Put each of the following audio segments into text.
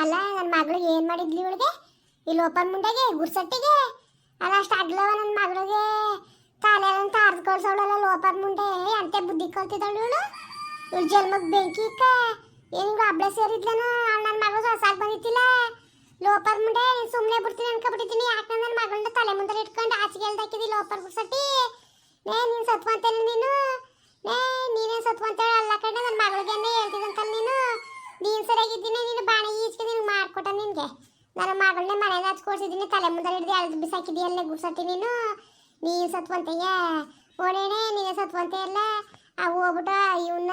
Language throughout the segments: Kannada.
ಅಲ್ಲ ನನ್ನ ಮಗಳು ಏನು ಮಾಡಿದ್ಲಿ ಇವಳಿಗೆ? ಇಲ್ಲಿ ಓಪನ್ ಮುಂಡೆಗೆ ಗುರ್ಸಟ್ಟಿಗೆ ಅಲ್ಲ, ಅಷ್ಟು ಅಗ್ಲವ ನನ್ನ ಮಗಳಿಗೆ. ಅಂತ ಅರ್ಧ ಕೊಡ್ಸವಳಲ್ಲ ಲೋಪರ್ ಮುಂಡೆ ಅಂತೆ ಬುದ್ಧಿ ಕಲ್ತಿದ್ದಾಳು ಇವಳು? ಇವಳು ಜನ್ಮಕ್ಕೆ ಬೆಂಕಿ ಇಕ್ಕ. ಏನಿಂಗ ಸೇರಿದ್ಲನ? ಸೇರಿದ್ಲೇನ ನನ್ನ ಮಗಳು ಹೊಸಾಗಿ ಬಂದಿತ್ತಿಲ್ಲ ಲೋಪರ್ ಮುಂಡೆ ನೀನು ಸುಮ್ಮನೆ ಬಿಡ್ತೀನಿ ಅನ್ಕೊಬಿಟ್ಟಿದ್ದೀನಿ. ಯಾಕೆ ನನ್ನ ಮಗಳನ್ನ ತಲೆ ಮುಂದೆ ಇಟ್ಕೊಂಡು ಆಚೆಗೆ ಎಲ್ದಾಕಿದಿ ಲೋಪರ್ ಗುರ್ಸಟ್ಟಿ ನೇ, ನೀನು ಸತ್ವಂತೇನೆ ನೀನು? ನೇ ನೀನೇ ಸತ್ವಂತೇಳಿ? ಅಲ್ಲ ಕಡೆ ನನ್ನ ಮಗಳಿಗೆ ಹೇಳ್ತಿದಂತಲ್ಲ ನೀನು? ನೀನು ಸರಿಯಾಗಿದ್ದೀನಿ, ನೀನು ಬಾಣಿ ಈಚೆಗೆ ನಿನ್ಗೆ ನನ್ನ ಮಗಳನ್ನ ಮನೆಗೆ ಹಚ್ಕೊಡ್ಸಿದ್ದೀನಿ ತಲೆ ಮುಂದೆ ಹಿಡಿದು ಎಳ್ದು ಬಿಸಾಕಿದೆಯಲ್ಲೇ ಗುಡ್ಸಟ್ಟಿ ನೀನು? ನೀ ಸತ್ವಂತೆಯ? ಓಡೇನೆ, ನೀನು ಸತ್ವಂತೆ ಅಲ್ಲ? ಆ ಹೋಗ್ಬಿಟ್ಟು ಇವನ್ನ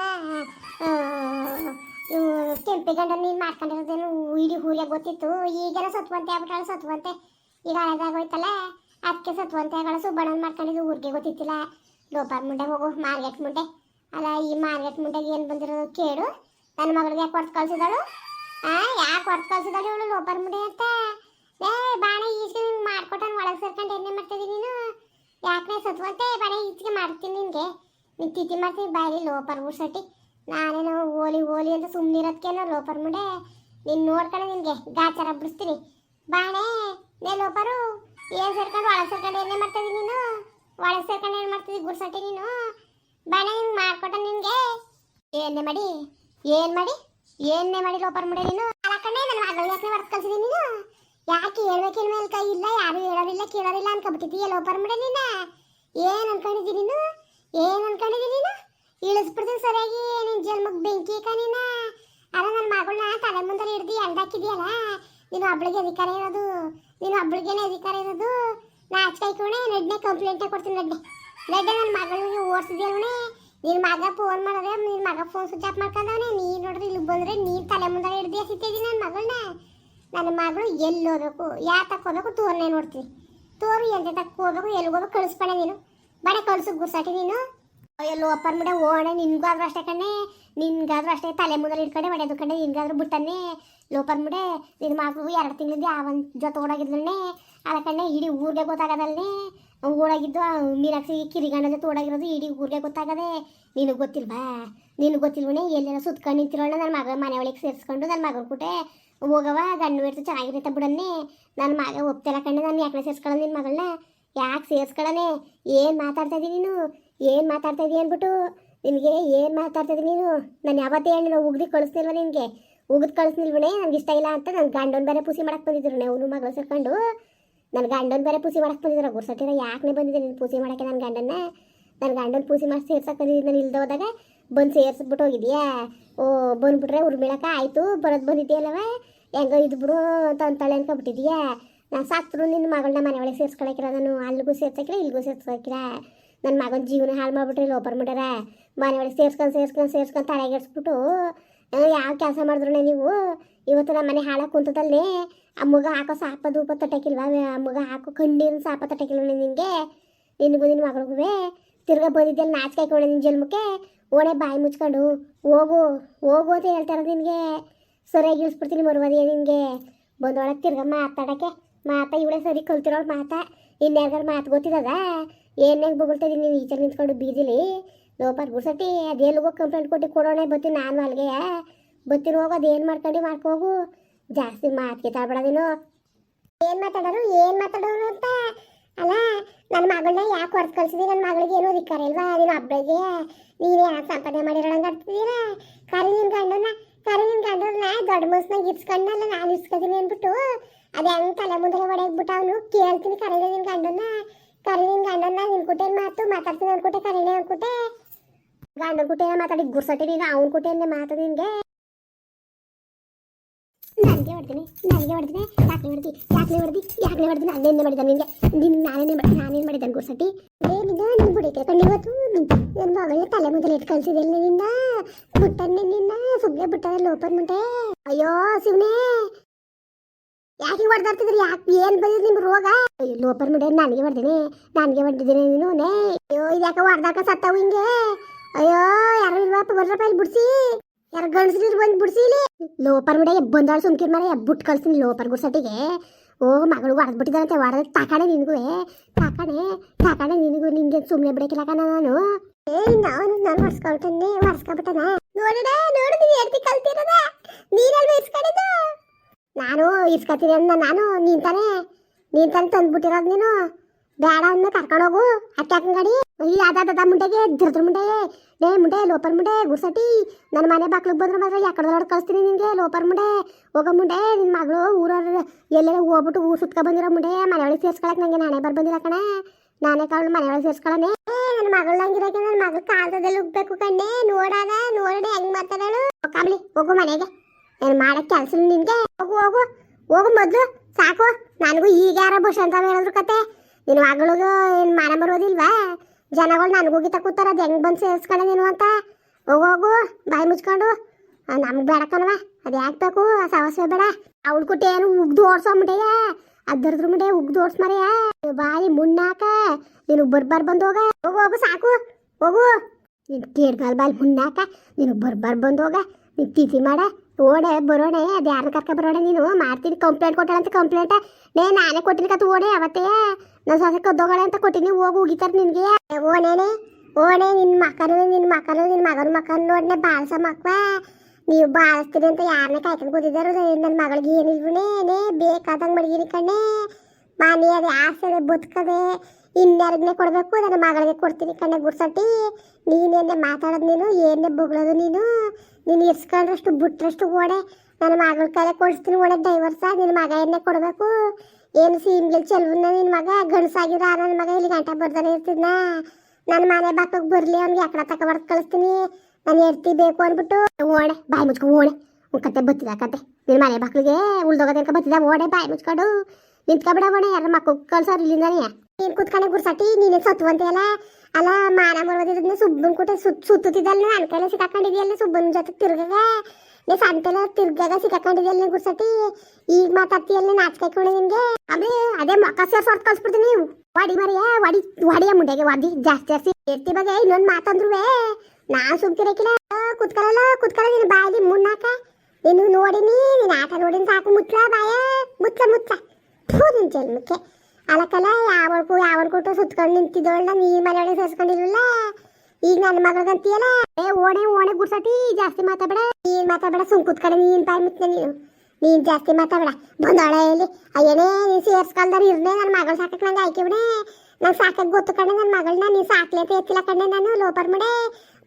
ಇವು ಕೆಂಪಿ ಗಂಡ ನೀನು ಮಾಡ್ಕೊಂಡಿರೋದೇನು ಇಡೀ ಹೂಲೆ ಗೊತ್ತಿತ್ತು? ಈಗೆಲ್ಲ ಸತ್ವಂತೆ ಆಗ್ಬಿಟ್ಟಾಳ, ಸತ್ವಂತೆ. ಈಗ ಹಳೇದಾಗೋಯ್ತಲ್ಲ? ಅದಕ್ಕೆ ಸತ್ವಂತೆ ಆಗಳ ಸುಬ್ಬಣ್ಣನ ಮಾಡ್ಕೊಂಡಿದ್ದು ಊರಿಗೆ ಗೊತ್ತಿತ್ತಿಲ್ಲ. ಲೋಪಾರ್ ಮುಂಡೆ ಹೋಗು, ಮಾರ್ಕೆಟ್ ಮುಂಡೆ. ಅಲ್ಲ, ಈ ಮಾರ್ಕೆಟ್ ಮುಂಡೆಗೆ ಏನು ಬಂದಿರೋದು ಕೇಳು. ನನ್ನ ಮಗಳಿಗೆ ಕೊಟ್ಟು ಕಳ್ಸಿದಳು ಯಾಕೆ ಹೊರತು ಕಳ್ಸಿದಳು ಇವಳು ಲೋಪಾರ್ ಮುಡಿ ಅಂತ. ಏ, ಬಾಣ ಈಚೆ ನಿನ್ಗೆ ಮಾಡ್ಕೊಟ್ಟು ಒಳಗೆ ಸೇರ್ಕೊಂಡು ಎಣ್ಣೆ ಮಾಡ್ತಿದ್ದೀನಿ ನೀನು. ಯಾಕೆ ಸತ್ವಂತೆ ಬಾಣ ಈಚೆಗೆ ಮಾಡ್ತೀನಿ ನಿನಗೆ. ನೀನು ತಿಥಿ ಮಾಡ್ತೀನಿ ಬಾಯಿ ಲೋಪರ್ ಉಡ್ಸಟ್ಟಿ ನಾನೇನೋ ಓಲಿ ಓಲಿ ಅಂತ ಸುಮ್ಮನೆ ಇರೋದಕ್ಕೇನೋ ಲೋಪರ್ ಮುಂಡೆ. ನೀನು ನೋಡ್ಕೊಂಡು ನಿನಗೆ, ಗಾಚಾರ ಬಿಡಿಸ್ತೀನಿ ಬಾಣೆ, ನೀ ಲೋಪರು, ಏನು ಸೇರ್ಕೊಂಡು ಒಳಗೆ ಸೇರ್ಕೊಂಡು ಎಣ್ಣೆ ಮಾಡ್ತಿದ್ದೀನಿ ನೀನು? ಒಳಗೆ ಸೇರ್ಕೊಂಡು ಏನು ಮಾಡ್ತಿದ್ದಿ ಗುಡ್ಸಟ್ಟಿ ನೀನು? ಬಾಣೆ, ಹಿಂಗೆ ಮಾಡ್ಕೊಟ್ಟ ನಿನಗೆ. ಏನೇ ಮಾಡಿ, ಏನು ಮಾಡಿ? ಏನೇ ಮಾಡಿ ಲೋಪರ್ ಮಾಡಿ ನೀನು? ಅಲ್ಲಕಂಡೆ ನನ್ನ ಮಗಳು ಯಾಕೆ ಬರ್ತ ಕಲ್ಸಿದೀನಿ ನೀನು? ಯಾಕೆ ಹೇಳ್ಬೇಕೇನು ಮೇಲೆ ಕೈ ಇಲ್ಲ, ಯಾರು ಹೇಳೋರಿಲ್ಲ, ಕೇಳೋರಿಲ್ಲ ಎಲ್ಲ ಲೋಪರ್ ಮಾಡಿ ನೀನು? ಏನು ಅನ್ಕೊಂಡಿದ್ದೀನಿ ನೀನು? ಏನು ಅನ್ಕೊಂಡಿದ್ದೀನಿ ನೀನು? ಇಳಿಸ್ಬಿಡ್ತೀನಿ ಸರಿಯಾಗಿ ನಿನ್ನ ಜನ್ಮಕ್ಕೆ ಬೆಂಕಿ ಕ ನೀನು. ಅಲ್ಲ ನನ್ನ ಮಗಳನ್ನ ತಲೆ ಮುಂದೆ ಹಿಡ್ದು ಎಳ್ದಾಕಿದ್ಯಲ್ಲ? ನೀನು ಒಬ್ಳಿಗೆ ಅಧಿಕಾರ ಇರೋದು? ನೀನು ಒಬ್ಳಿಗೇನೆ ಅಧಿಕಾರ ಇರೋದು? ನಾಚಿಕೆ ಹಾಕೋಣೆ ನಡ್ನೆ ಕಂಪ್ಲೇಂಟೇ ಕೊಡ್ತೀನಿ ನಡ್ನೆ ನಡ್ಡೆ ನನ್ನ ಮಗಳಿಗೆ ಓಡಿಸಿದ್ಯಲ್ವಣೆ ನಿನ್ನ ಮಗ ಫೋನ್ ಮಾಡಿದ್ರೆ ನಿನ್ನ ಮಗ ಫೋನ್ ಸ್ವಿಚ್ ಆಫ್ ಮಾಡ್ಕೊಂಡವನೆ. ನೀನು ನೋಡ್ರಿ ಇಲ್ಲಿ ಬಂದ್ರೆ ನೀನು ತಲೆ ಮುಂದೆ ಹಿಡ್ದು ಎಸಿತಿದ್ದೀನಿ ನನ್ನ ಮಗಳನ್ನ ನನ್ನ ಮಗಳು ಎಲ್ಲಿ ಹೋಗಬೇಕು? ಯಾ ತಕ್ಕ ಹೋಗಬೇಕು? ತೋರ್ನೆ ನೋಡ್ತೀನಿ ತೋರು ಎಂತ ತಕ್ಕ ಹೋಗಬೇಕು? ಎಲ್ಲಿ ಹೋಗಬೇಕು? ಕಳಿಸ್ಬೇಡ ನೀನು. ಬಡ ಕಳಿಸು ಗುರ್ಸಾಟಿ ನೀನು. ಎಲ್ಲೋ ಅಪ್ಪನ ಮುಡ ಓಣೆ, ನಿನ್ಗಾದ್ರೂ ಅಷ್ಟೇ ಕಣ್ಣೆ. ನಿನ್ಗಾದ್ರೂ ಅಷ್ಟೇ ತಲೆ ಮುಂದೆ ಇಟ್ಕೊಂಡೆ ಹೊಡೆದು ಕಣ್ಣೆ ನಿನ್ಗಾದ್ರೂ ಬಿಟ್ಟನ್ನೇ. ಲೋಪರ್ ಮುಡೆ ನಿನ್ನ ಮಗು ಎರಡು ತಿಂಗಳಿಂದ ಯಾವ ಜೊತೆ ಓಡಾಗಿದ್ಲನ್ನೇ ಅಲ್ಲ ಕಣ್ಣೆ ಇಡೀ ಊರಿಗೆ ಗೊತ್ತಾಗದಲ್ಲಿ ಓಡಾಗಿದ್ದು ಮೀನಾಕ್ಷಿ ಕಿರಿಗಣ್ಣ ಜೊತೆ ಓಡಾಗಿರೋದು ಇಡೀ ಊರಿಗೆ ಗೊತ್ತಾಗದೆ, ನಿನಗೆ ಗೊತ್ತಿಲ್ವಾ? ನಿನಗೆ ಗೊತ್ತಿಲ್ವನೇ ಎಲ್ಲೆಲ್ಲ ಸುತ್ಕೊಂಡು ನಿಂತಿರೋಣ ನನ್ನ ಮಗ ಮನೆ ಒಳಗೆ ಸೇರಿಸ್ಕೊಂಡು ನನ್ನ ಮಗನ ಕೂಟೆ ಹೋಗವ ಗಂಡು ಇರ್ತು ಚೆನ್ನಾಗಿರುತ್ತೆ ಬಿಡನ್ನೇ. ನನ್ನ ಮಗ ಒಪ್ತಿಲ್ಲ ಕಣ್ಣೆ ನಾನು ಯಾಕೆ ಸೇರಿಸ್ಕೊಳ್ಳೋ ನಿನ್ನ ಮಗಳನ್ನ ಯಾಕೆ ಸೇರಿಸ್ಕೊಳ್ಳನೆ? ಏನು ಮಾತಾಡ್ತಾ ಇದ್ದೀನಿ ನೀನು? ಏನು ಮಾತಾಡ್ತಾ ಇದೀಯ ಅಂದ್ಬಿಟ್ಟು ನಿನಗೆ ಏನು ಮಾತಾಡ್ತಾ ಇದ್ದೀನಿ ನೀನು? ನಾನು ಯಾವತ್ತೇ ಹೇಳಿಲ್ಲ ಉಗ್ದು ಕಳಿಸ್ತಿಲ್ವ ನಿನಗೆ? ಉಗಿದು ಕಳಿಸ್ನಿಲ್ವಣೆ ನನಗೆ ಇಷ್ಟ ಇಲ್ಲ ಅಂತ ನನ್ನ ಗಂಡನ ಬೇರೆ ಪುಸಿ ಮಾಡಕ್ಕೆ ಬಂದಿದ್ರು ಅವನು ಮಗಳು ಸೇರ್ಕೊಂಡು. ನನ್ನ ಗಂಡನ ಬೇರೆ ಪೂಸಿ ಮಾಡಕ್ಕೆ ಬಂದಿದ್ರು. ಗುರ್ಸಟ್ಟಿರ ಯಾಕೆ ಬಂದಿದ್ದೆ ನೀನು ಪೂಸಿ ಮಾಡೋಕ್ಕೆ ನನ್ನ ಗಂಡನ್ನ? ನನ್ನ ಗಂಡನ ಪೂಸಿ ಮಾಡಿ ಸೇರ್ಸಕ್ಕೆ ನಾನು ಇಲ್ದೆ ಹೋದಾಗ. ಬಂದು ಸೇರಿಸ್ಬಿಟ್ಟು ಹೋಗಿದ್ಯಾ? ಓ, ಬಂದ್ಬಿಟ್ರೆ ಉರ್ಮಿಳಕ ಆಯಿತು, ಬರೋದು ಬಂದಿದ್ದೀಯಲ್ಲವ ಹೆಂಗೋ ಇದು ಬಿಡು ತಂತಾಳೆ ಅನ್ಕೊಬಿಟ್ಟಿದ್ಯಾ ನಾನು ಸಾಕ್ತರು ನಿನ್ನ ಮಗಳನ್ನ ಮನೆ ಒಳಗೆ ಸೇರ್ಸ್ಕೊಳಕಿರ, ನಾನು ಅಲ್ಲಿಗೂ ಸೇರ್ಸಕ್ಕಿಲ್ಲ ಇಲ್ಲಿಗೂ ಸೇರ್ಸಕ್ಕಿಲ್ಲ ನನ್ನ ಮಗನ ಜೀವನ ಹಾಳು ಮಾಡ್ಬಿಟ್ರಿ ಲೋಪರ್ ಮಾಡ್ಯಾರ? ಮನೆ ಒಳಗೆ ಸೇರ್ಸ್ಕೊಂಡು ಸೇರ್ಸ್ಕೊಂಡು ಸೇರ್ಸ್ಕೊಂಡು ತಲೆಗೆಡ್ಸ್ಬಿಟ್ಟು ಯಾವ ಕೆಲಸ ಮಾಡಿದ್ರು ನೀವು? ಇವತ್ತು ನಮ್ಮ ಮನೆ ಹಾಳಾಗಿ ಕುಂತದಲ್ಲೇ ಆ ಮಗ ಹಾಕೋ ಸಾಪ ಧೂಪ ತಟ್ಟಕ್ಕಿಲ್ವಾ ಆ ಮಗ ಹಾಕೋ ಕಣ್ಣೀರಿನ ಸಾಪ ತಟ್ಟಕ್ಕಿಲ್ವ ನಿನಗೆ ನಿನಗೂ ನಿನ್ನ ಮಗಳಿಗೂ ತಿರ್ಗಾ ಬಂದಿದ್ದೆಲ್ಲ ನಾಚಿಕೆ ಹಾಕೊಂಡೆ ನಿನ್ನ ಜನ್ಮಕ್ಕೆ? ಓಣೆ ಬಾಯಿ ಮುಚ್ಕೊಂಡು, ಹೋಗು ಹೋಗು ಅಂತ ಹೇಳ್ತಾರೆ ನಿನಗೆ. ಸರಿಯಾಗಿ ಇಳಿಸ್ಬಿಡ್ತೀನಿ ಮರುವದಿ ನಿನಗೆ. ಬಂದೊಳಗೆ ತಿರ್ಗ ಮಾತಾಡೋಕ್ಕೆ, ಮಾತಾ ಇವಳೆ ಸರಿ ಕಲ್ತಿರೋಳು ಮಾತಾ. ಇನ್ಯಾರ್ಗಾರು ಮಾತು ಗೊತ್ತಿದ್ದದ ಏನಾಗ ಬೊಗಳ್ತಾ ನೀನು? ಈಚೆ ನಿಂತ್ಕೊಂಡು ಬೀದಿಲಿ. ಲೋಪರ್ ಬಿಡ್ಸತಿ ಅದೇಲ್ಗೋ ಕಂಪ್ಲೇಂಟ್ ಕೊಟ್ಟು ಕೊಡೋಣ ಬತ್ತೀನಿ ನಾನು ಅಲ್ಲಿಗೆ ಬತ್ತೀನಿ ಹೋಗೋ ಅದೇನು ಮಾಡ್ಕೊಂಡು ಮಾಡ್ಕೋಗು ಜಾಸ್ತಿ ಮಾತಿಗೆ ತಾಳ್ಬೇಡದೇನು ಏನು ಮಾತಾಡೋರು ಏನು ಮಾತಾಡೋರು ಅಂತ? ಅಲ್ಲ ನನ್ನ ಮಗಳನ್ನ ಯಾಕೆ ಹೊರತು ಕಳ್ಸಿದಿ? ನನ್ನ ಮಗಳಿಗೆ ಏನೋ ಅಧಿಕಾರ ಇಲ್ವಾ? ನೀನು ಹಬ್ಬಗೆ ನೀನು ಯಾಕೆ ಸಂಪಾದನೆ ಮಾಡಿರೋಂಗೆ ಆಡ್ತಿದ್ದೀರಾ ಕರಿ ನಿನ್ನ ಗಂಡನ ಕರಿ ನಿನ್ನ ಗಂಡನ ದೊಡ್ಡ ಮನ್ಸ್ನಾಗ ಇರ್ಸ್ಕೊಂಡಲ್ಲ ನಾನು ಇರ್ಸ್ಕೊತೀನಿ ಅಂದ್ಬಿಟ್ಟು. ಅದು ಹೆಂಗೆ ತಲೆ ಮುಂದೆ ಅವನು. ಕೇಳ್ತೀನಿ ಕರೀಲಿ ನಿನ್ನ ಗಂಡನ ಕರಿ ನಿನ್ನ ಗಂಡನ ನಿನ್ ಕುಟೆ ಮಾತು ಮಾತಾಡ್ತೀನಿ ಅನ್ಕೊಟ್ಟೆ ಕರೀಲಿ ಅನ್ಕೊಟ್ಟೆ ಗಂಡನ ಕುಟೆ ಮಾತಾಡಿ ಗುರ್ಸಟ್ಟಿ ನೀನು ಅವನ ಕುಟೆ ಮಾತು ನಿನಗೆ. ನನಗೆ ಹೊಡ್ತೀನಿ ನನಗೆ ಹೊಡ್ತೀನಿ ಯಾಕೆ ಹೊಡ್ದಿ ಯಾಕೆ ಹೊಡ್ದಿ ಯಾಕೆ ಹೊಡ್ದಿ ನಾನೇನು ಮಾಡಿದ ನಿನಗೆ. ನಿನ್ನ ನಾನೇನೇ ಮಾಡಿ ನಾನೇನು ಮಾಡಿದ್ದಾನೆ ಗುರ್ಸಟ್ಟಿ? ಏನಿದ? ನಿನ್ನ ಬುಡಿಕೆ ಕಂಡು ಇವತ್ತು ನನ್ನ ಮಗಳನ್ನ ತಲೆ ಮೊದಲು ಇಟ್ಟು ಕಳ್ಸಿದಿಲ್ಲ ನಿನ್ನ? ಬಿಟ್ಟನ್ನೆ ನಿನ್ನ ಸುಮ್ಮನೆ ಬಿಟ್ಟಾರೆ ಲೋಪರ್ ಮುಂಟೆ ಅಯ್ಯೋ ಶಿವನೇ ಯಾಕೆ ಹೊಡೆದಾಡ್ತಿದ್ರಿ ಯಾಕೆ ಏನು ಬಂದಿದ್ದು ನಿಮ್ಮ ರೋಗ? ಅಯ್ಯೋ ಲೋಪರ್ ಮುಂಡೆ ನನಗೆ ಹೊಡ್ದೇನೆ, ನನಗೆ ಹೊಡೆದಿದ್ದೀನಿ ನೀನು ನೇ ಅಯ್ಯೋ, ಇದ್ಯಾಕೆ ಹೊಡೆದಾಕ ಸತ್ತವು ಹಿಂಗೆ. ಅಯ್ಯೋ, ಯಾರು ಇಲ್ವಪ್ಪ ಬರ್ರಪ್ಪ ಇಲ್ಲಿ ಬಿಡ್ಸಿ. ಯಾರು ಗಂಡಸ್ರು ಬಂದು ಬಿಡ್ಸಿ ಇಲ್ಲಿ. ಲೋಪರ್ ಬಿಡ ಬಂದಾಳು ಸುಮ್ಕಿರ್ ಮನೆ ಬುಟ್ ಕಳ್ಸ್ತೀನಿ ಲೋಪರ್ ಗುಡ್ಸಟ್ಟಿಗೆ ಓ, ಮಗಳು ಹೊಡೆದ್ಬಿಟ್ಟಿದ್ದಾರಂತೆ ಹೊಡೆದ ತಾಕಣೆ ನಿನಗೂ ತಾಕಣೆ ತಾಕಣೆ ನಿನಗೂ, ನಿನ್ಗೆ ಸುಮ್ಮನೆ ಬಿಡಕ್ಕಿಲ್ಲ ಕಣ ನಾನು. ಏ ನಾನು ನಾನು ಹೊಡ್ಸ್ಕೊಳ್ತೀನಿ ಹೊರ್ಸ್ಕೊಬಿಟ್ಟನ ನೋಡಡ ನೋಡು ನೀನು ಎಡ್ತಿ ಕಲ್ತಿರೋದ. ನೀರಲ್ಲಿ ಇಸ್ಕೊಂಡಿದ್ದು? ನಾನು ಇಸ್ಕೊತೀನಿ ಅಂದ ನಾನು, ನೀನ್ ತಾನೇ ನೀನ್ ತಾನೇ ತಂದ್ಬಿಟ್ಟಿರೋದು ನೀನು. ಬೇಡ ಅಂದ ಕರ್ಕೊಂಡು ಹೋಗು ಅಕ್ಕೆ ಗಾಡಿ. ಈ ಅದಾದ ಮುಂಡೆಗೆ ಧೃದ್ರ ಮುಂಡೆಗೆ. ಡೇ ಮುಂಡೆ, ಲೋಪರ್ ಮುಂಡೆ, ಗುರ್ಸಟಿ. ನನ್ನ ಮನೆ ಬಾಕ್ಲಿಗೆ ಬಂದ್ರೆ ಮಾತ್ರ ಯಾಕಡೆ ಹೊರಡ್ ಕಳಿಸ್ತೀನಿ ನಿನಗೆ ಲೋಪರ್ ಮುಂಡೆ, ಹೋಗೋ ಮುಂಡೆ ನಿನ್ನ ಮಗಳು, ಊರವ್ರು ಎಲ್ಲೆಲ್ಲ ಹೋಗ್ಬಿಟ್ಟು ಊರು ಸುತ್ಕೊ ಬಂದಿರೋ ಮುಂಡೆ ಮನೆ ಒಳಗೆ ಸೇರ್ಸ್ಕೊಳಕ್ ನಂಗೆ ನಾನೇ ಬರ್ ಬಂದಿಲ್ಲ ಕಣೆ. ನಾನೇ ಕಾಳು ಮನೆ ಒಳಗೆ ನನ್ನ ಮಗಳು ಹಂಗಿರಕ್ಕೆ ನನ್ನ ಮಗಳು ಕಾಲದಲ್ಲಿ ಉಗ್ಬೇಕು ಕಣ್ಣೆ. ನೋಡಾಗ ನೋಡಿ ಹೆಂಗ್ ಮಾತಾಡೋಳು. ಕಾಮ್ಲಿ ಹೋಗು ಮನೆಗೆ. ನಾನು ಮಾಡಕ್ ಕೆಲಸ ನಿನಗೆ ಹೋಗು ಹೋಗು. ಹೋಗು ಮೊದಲು, ಸಾಕು. ನನಗೂ ಈಗ ಯಾರೋ ಬಸ್ ಅಂತ ಹೇಳಿದ್ರು ಕತೆ. ನಿನ್ನ ಮಗಳಿಗೂ ಏನು ಮಾನ ಬರೋದಿಲ್ವಾ? ಜನಗಳು ನನಗೂ ಗೀತ ಕೂತಾರ ಅದು ಹೆಂಗೆ ಬಂದು ನೀನು ಅಂತ. ಹೋಗು ಹೋಗು, ಬಾಯಿ ಮುಚ್ಕೊಂಡು. ನಮ್ಗೆ ಬೇಡ ಅದು ಯಾಕೆ ಬೇಕು? ಸಮಸ್ಯೆ ಬೇಡ. ಅವಳು ಕುಟ್ಟಿ ಏನು ಉಗ್ದು ಓಡ್ಸೋಗ್ಬಿಟ್ಟೆಯ ಅದ್ರದ್ರ ಮುಂಡೆ ಉಗ್ದು ಓಡ್ಸ್ ಮರೆಯ ಬಾಯಿ ಮುನ್ನಾಕ ನೀನು ಬರ್ಬಾರ್ ಬಂದೋಗ ಹೋಗ. ಹೋಗು ಸಾಕು. ಹೋಗು. ನೀನು ಕೇಳ್ಕಾಲ್ ಬಾಲ್ ಮುನ್ನಾಕ ನೀನು ಬರ್ಬಾರ್ ಬಂದೋಗ ನೀನು ತಿಥಿ ಮಾಡ. ಓಡೆ, ಬರೋಣೆ. ಅದು ಯಾರನ್ನ ಕರ್ಕ ಬರೋಣೆ ನೀನು? ಮಾಡ್ತೀನಿ, ಕಂಪ್ಲೇಂಟ್ ಕೊಟ್ಟಳಂತ ಕಂಪ್ಲೇಂಟ್. ನೇ, ನಾನೇ ಕೊಟ್ಟಿನಿ ಓಡೆ ಅವತ್ತೇ. ನಾನು ಸೊಸೆ ಕದ್ದೋಗಳೆ ಅಂತ ಕೊಟ್ಟಿನಿ, ಹೋಗಿ, ಉಗಿತಾರೆ ನಿನಗೆ. ಓಣೇನೆ ಓಣೆ ನಿನ್ನ ಮಕ್ಕನು ನಿನ್ನ ಮಕ್ಕನು ನಿನ್ನ ಮಗನ ಮಕ್ಕನು ನೋಡ್ನೆ ಬಾಳ್ಸ ಮಕ್ವ. ನೀವು ಬಾಳಿಸ್ತೀರಿ ಅಂತ ಯಾರನ್ನ ಕಾಯ್ಕೊಂಡು ಕೂತಿದ್ದಾರು ನನ್ನ ಮಗಳಿಗೆ ಏನಿಲ್ವನೇ ನೇ ಬೇಕಾದಂಗೆ ಮಡಗಿರಿ ಕಣ್ಣೆ. ಮನೆ ಅದೇ ಆಸೆ ಬದುಕದೆ. ಇನ್ಯಾರಿಗೇ ಕೊಡಬೇಕು ನನ್ನ ಮಗಳಿಗೆ ಕೊಡ್ತೀನಿ ಕಣ್ಣೆ ಗುರ್ಸಟ್ಟಿ. ನೀನೇನೆ ಮಾತಾಡೋದು ನೀನು ಏನೇ ಬೊಗಳೋದು ನೀನು. ನೀನು ಇರ್ಸ್ಕೊಂಡ್ರಷ್ಟು, ಬಿಟ್ರಷ್ಟು ಓಡೆ ನನ್ನ ಮಗಳ ಕೈಲೇ ಕೊಡಿಸ್ತೀನಿ ಓಡೆ ಡೈವರ್ಸ ನಿನ್ನ ಮಗ ಎಣ್ಣೆ ಕೊಡಬೇಕು? ಏನು ಸೀಮ್ಗಿಲ್ ಚಲ್ ನಿನ್ನ ಮಗ ಗಂಡಸಾಗಿರ ನನ್ನ ಮಗ ಇಲ್ಲಿ ಗಂಟ ಬರ್ದಾನೆ ಇರ್ತಿದ್ನ. ನನ್ನ ಮನೆ ಬಾಕಕ್ಕೆ ಬರಲಿ, ಅವ್ನಿಗೆ ತಕ ಬರ್ದು ಕಳಿಸ್ತೀನಿ. ನಾನು ಎಡ್ತಿ ಬೇಕು ಅಂದ್ಬಿಟ್ಟು, ಓಡೆ, ಬಾಯಿ ಮುಚ್ಕೊ, ಓಡೆ. ಕತೆ ಬತ್ತಿದ ಕತೆ. ನಿನ್ನ ಮನೆ ಬಾಕ್ಲಿಗೆ ಉಳ್ದೋಗದ ಬತ್ತಿದ. ಓಡೆ, ಬಾಯಿ ಮುಚ್ಕೊಂಡು ನಿಂತ್ಕೊಬಿಡ ಓಡೆ ಯಾರ ಮಕ್ಕಳು ಕಳ್ಸೋರು ಇಲ್ಲಿಂದಾನೆ ನೀನು. ಕುತ್ಕೊಂಡೆ ಗುರ್ಸಾಟಿ, ನೀನೇ ಸತ್ತು ಅಲ್ಲ, ಮಾನ ಬರೋದಿದ್ರೆ ಸುಬ್ಬನ್ ಕೂಟ ಸುತ್ತ ಸುತ್ತುತ್ತಿದ್ದಲ್ಲ ನನ್ನ ಕೈಲೇ ಸಿಕ್ಕಾಕೊಂಡಿದ್ಯಲ್ಲ ಸುಬ್ಬನ್ ಜೊತೆ ತಿರ್ಗಾಗ ನೀ ಸಂತೆಲ ತಿರ್ಗಾಗ ಸಿಕ್ಕಾಕೊಂಡಿದ್ಯಲ್ಲ ಗುರ್ಸಟ್ಟಿ ಈಗ ಮಾತಾಡ್ತೀಯಲ್ಲ ನಾಚ್ಕೈಕೊಂಡು ನಿನ್ಗೆ? ಆಮೇಲೆ ಅದೇ ಮಕ್ಕ ಸೇರ್ಸಿ ಹೊರ್ತು ಕಳ್ಸ್ಬಿಡ್ತೀನಿ ವಡಿ ಮರಿಯ ವಡಿ, ವಡಿಯ ಮುಂಡೆಗೆ ವಡಿ, ಜಾಸ್ತಿ ಜಾಸ್ತಿ. ಎತ್ತಿ ಬಗ್ಗೆ ಇನ್ನೊಂದು ಮಾತಂದ್ರುವೆ. ನಾ ಸುಮ್ಕಿರಕಿಲ್ಲ ಕುತ್ಕೊಳ್ಳಲ್ಲ ಕುತ್ಕೊಳ್ಳ ನೀನು ಬಾಯಿ ಮುನ್ನಾಕ ನೀನು ನೋಡಿನಿ ನೀನು ಆಟ ನೋಡಿನ ಸಾಕು ಮುಚ್ಚ ಬಾಯ. ಮುಚ್ಚ ಮುಚ್ಚ. ಥೂ, ನಿನ್ ಜನ್ಮಕ್ಕೆ. ಅಲಕಲ್ಲ ಯಾವಳ್ಕು ಯಾವನ್ ಕೊಟ್ಟು ಸುತ್ಕೊಂಡು ನಿಂತಿದ್ದವಳ ನೀ ಮನೆಯೊಳಗೆ ಸೇರ್ಸ್ಕೊಂಡಿರ್ಲಿಲ್ಲ ಈಗ ನನ್ನ ಮಗಳಿಗಂತೀಯಲ್ಲ ಏ, ಓಣೆ ಓಣೆ ಗುಡ್ಸಟಿ ಜಾಸ್ತಿ ಮಾತಾಡಬೇಡ, ನೀನ್ ಮಾತಾಡಬೇಡ, ಸುಮ್ ಕುತ್ಕಡೆ ನೀನ್ ಬಾಯ್ ಮುಚ್ಚ ನೀನು. ನೀನ್ ಜಾಸ್ತಿ ಮಾತಾಡ ಬಂದೋಳ ಹೇಳಿ ಅಯ್ಯನೇ, ನೀನ್ ಸೇರ್ಸ್ಕಲ್ದಾರ ಇರ್ನೆ ನನ್ನ ಮಗಳು ಸಾಕಕ್ ನಂಗೆ ಆಯ್ಕೆ ಬಿಡೆ ನಂಗೆ ಸಾಕಕ್ ಗೊತ್ತು ಕಡೆ ನನ್ನ ಮಗಳನ್ನ ನೀನ್ ಸಾಕ್ಲಿ ಅಂತ ಎತ್ತಿಲ್ಲ ನಾನು, ಲೋಪರ್ ಮಡೆ.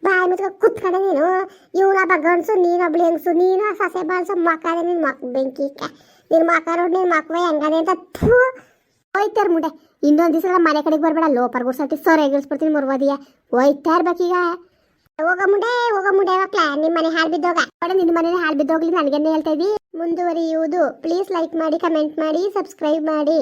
ಬಾಯಿ ಮುಚ್ಕ ಕುತ್ಕಡೆ ನೀನು. ಇವ್ರ ಬಗ್ಗನ್ಸು ನೀನು ಒಬ್ಳು ಹೆಂಗ್ಸು, ನೀನು ಸಸೆ ಬಾಳ್ಸು ಮಕ್ಕದೆ ನಿನ್ ಮಕ್ ಬೆಂಕಿ ಇಕ್ಕ. ನಿನ್ ಮಕ್ಕ ನೋಡ್, ನಿನ್ ಮಕ್ವೆ ಹೆಂಗದೆ ಅಂತ ಹೋಯ್ತಾರ ಮುಂಡೆ. ಇನ್ನೊಂದ್ ದಿವಸ ಮನೆ ಕಡೆಗೆ ಬರಬೇಡ. ಲೋಪರ್ ಗುಡ್ಸಟ್ಟಿ ಸೊರೆ ಎಗಿಸ್ಬಿಡ್ತೀನಿ ಮುರ್ವಾದಿಯ. ಒಯ್ತಾ ಇರ್ಬೇಕೀಗ ಹೋಗ ಮುಂಡೆ ಹೋಗ ಮುಂಡೆ ಹೋಗ್ಲಾ ನಿಮ್ಮ ಮನೆ ಹಾಳು ಬಿದ್ದೋಗ. ನೋಡ ನಿನ್ನ ಮನೆ ಹಾಳು ಬಿದ್ದೋಗ್ಲಿ ನನಗೇನೆ ಹೇಳ್ತಾ ಇದ್ದೀವಿ ಮುಂದುವರಿಯುವುದು. ಪ್ಲೀಸ್ ಲೈಕ್ ಮಾಡಿ ಕಮೆಂಟ್ ಮಾಡಿ ಸಬ್ಸ್ಕ್ರೈಬ್ ಮಾಡಿ.